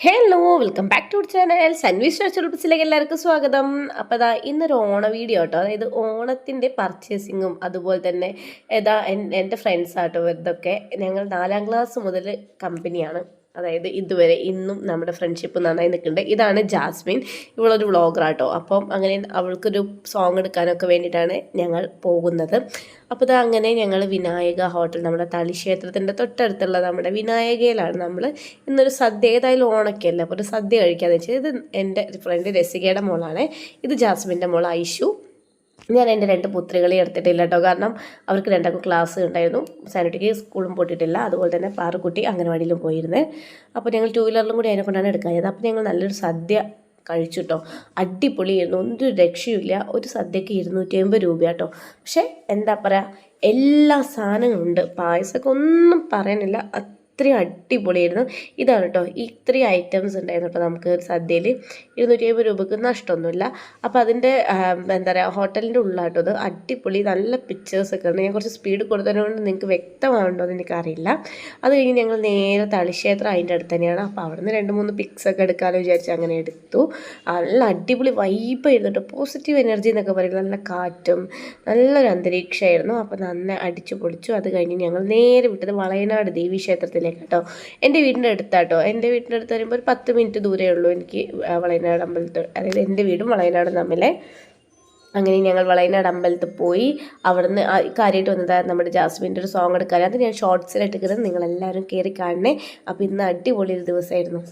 Hello welcome back to channel സൻവീസ് ചുരുപ്പിച്ചിലേക്ക് എല്ലാവർക്കും സ്വാഗതം. അപ്പോൾ അതാ ഇന്നൊരു ഓണ വീഡിയോ കേട്ടോ അതായത് ഓണത്തിന്റെ പർച്ചേസിങ്ങും അതുപോലെ തന്നെ ഏതാ എൻ- എന്റെ ഫ്രണ്ട്സ് ആട്ടോ ഇതൊക്കെ ഞങ്ങൾ നാലാം ക്ലാസ് മുതൽ കമ്പനിയാണ് അതായത് ഇതുവരെ ഇന്നും നമ്മുടെ ഫ്രണ്ട്ഷിപ്പ് നന്നായി നിൽക്കുന്നുണ്ട്. ഇതാണ് ജാസ്മിൻ. ഇവളൊരു വ്ളോഗറാട്ടോ അപ്പം അങ്ങനെ അവൾക്കൊരു സോങ് എടുക്കാനൊക്കെ വേണ്ടിയിട്ടാണ് ഞങ്ങൾ പോകുന്നത്. അപ്പോൾ ഇത് അങ്ങനെ ഞങ്ങൾ വിനായക ഹോട്ടൽ നമ്മുടെ തളിക്ഷേത്രത്തിന്റെ തൊട്ടടുത്തുള്ള നമ്മുടെ വിനായകയിലാണ് നമ്മൾ. ഇന്നൊരു സദ്യ ഏതായാലും ഓണക്കല്ലേ? അപ്പോൾ ഒരു സദ്യ കഴിക്കാന്ന് വെച്ചാൽ ഇത് എന്റെ ഫ്രണ്ട് രസികയുടെ മോളാണ്. ഇത് ജാസ്മിന്റെ മോൾ ഐഷു. ഞാൻ എന്റെ രണ്ട് പുത്രികളെ എടുത്തിട്ടില്ല കേട്ടോ കാരണം അവർക്ക് രണ്ടാൾക്കും ക്ലാസ് ഉണ്ടായിരുന്നു. സാനിറ്റിക്ക് സ്കൂളും പോയിട്ടില്ല അതുപോലെ തന്നെ പാറുക്കുട്ടി അംഗനവാടിയിലും പോയിരുന്നേ. അപ്പോൾ ഞങ്ങൾ ടൂ വീലറിലും കൂടി അതിനെ കൊണ്ടാണ് എടുക്കാഞ്ഞത്. അപ്പോൾ ഞങ്ങൾ നല്ലൊരു സദ്യ കഴിച്ചു കേട്ടോ അടിപൊളിയായിരുന്നു. ഒരു രക്ഷയുമില്ല. ഒരു സദ്യക്ക് ഇരുന്നൂറ്റി അമ്പത് രൂപ കേട്ടോ പക്ഷേ എന്താ പറയുക എല്ലാ സാധനങ്ങളുണ്ട് പായസമൊക്കെ ഒന്നും പറയാനില്ല. അത്രയും അടിപൊളിയായിരുന്നു. ഇതാണ് കേട്ടോ ഇത്രയും ഐറ്റംസ് ഉണ്ടായിരുന്നു കേട്ടോ നമുക്ക് സദ്യയിൽ ഇരുന്നൂറ്റി അമ്പത് രൂപക്ക് നഷ്ടമൊന്നുമില്ല. അപ്പോൾ അതിന്റെ എന്താ പറയുക ഹോട്ടലിന്റെ ഉള്ളാട്ടോ അത് അടിപൊളി നല്ല പിക്ചേഴ്സ് ഒക്കെ ഉണ്ട്. ഞാൻ കുറച്ച് സ്പീഡ് കൊടുത്തതുകൊണ്ട് നിങ്ങൾക്ക് വ്യക്തമാണോ എന്ന് എനിക്കറിയില്ല. അത് കഴിഞ്ഞ് ഞങ്ങൾ നേരെ തളിക്ഷേത്രം അതിന്റെ അടുത്ത് തന്നെയാണ്. അപ്പോൾ അവിടെ നിന്ന് രണ്ട് മൂന്ന് പിക്സ് ഒക്കെ എടുക്കാമെന്ന് വിചാരിച്ച് അങ്ങനെ എടുത്തു. നല്ല അടിപൊളി വൈബായിരുന്നു കേട്ടോ പോസിറ്റീവ് എനർജി എന്നൊക്കെ പറയുന്നത്. നല്ല കാറ്റും നല്ലൊരു അന്തരീക്ഷമായിരുന്നു. അപ്പോൾ നന്നായി അടിച്ചു പൊളിച്ചു. അത് കഴിഞ്ഞ് ഞങ്ങൾ നേരെ വിട്ടത് വളയനാട് ദേവി ക്ഷേത്രത്തിലേക്ക് കേട്ടോ. എന്റെ വീടിന്റെ അടുത്താട്ടോ. എന്റെ വീടിന്റെ അടുത്ത് വരുമ്പോൾ ഒരു പത്ത് മിനിറ്റ് ദൂരമേ ഉള്ളൂ എനിക്ക് വളയനാട് അമ്പലത്തിൽ അതായത് എന്റെ വീടും വളയനാടും തമ്മിലെ അങ്ങനെ ഞങ്ങൾ വളയനാട് അമ്പലത്തിൽ പോയി. അവിടുന്ന് കാര്യമായിട്ട് വന്നതായിരുന്നു നമ്മുടെ ജാസ്മിന്റെ ഒരു സോങ് എടുക്കാൻ. അത് ഞാൻ ഷോർട്സിൽ ഇട്ടിരിക്കുന്നത്. നിങ്ങളെല്ലാവരും കയറി കാണണേ. അപ്പോൾ ഇന്ന് അടിപൊളി ഒരു ദിവസമായിരുന്നു.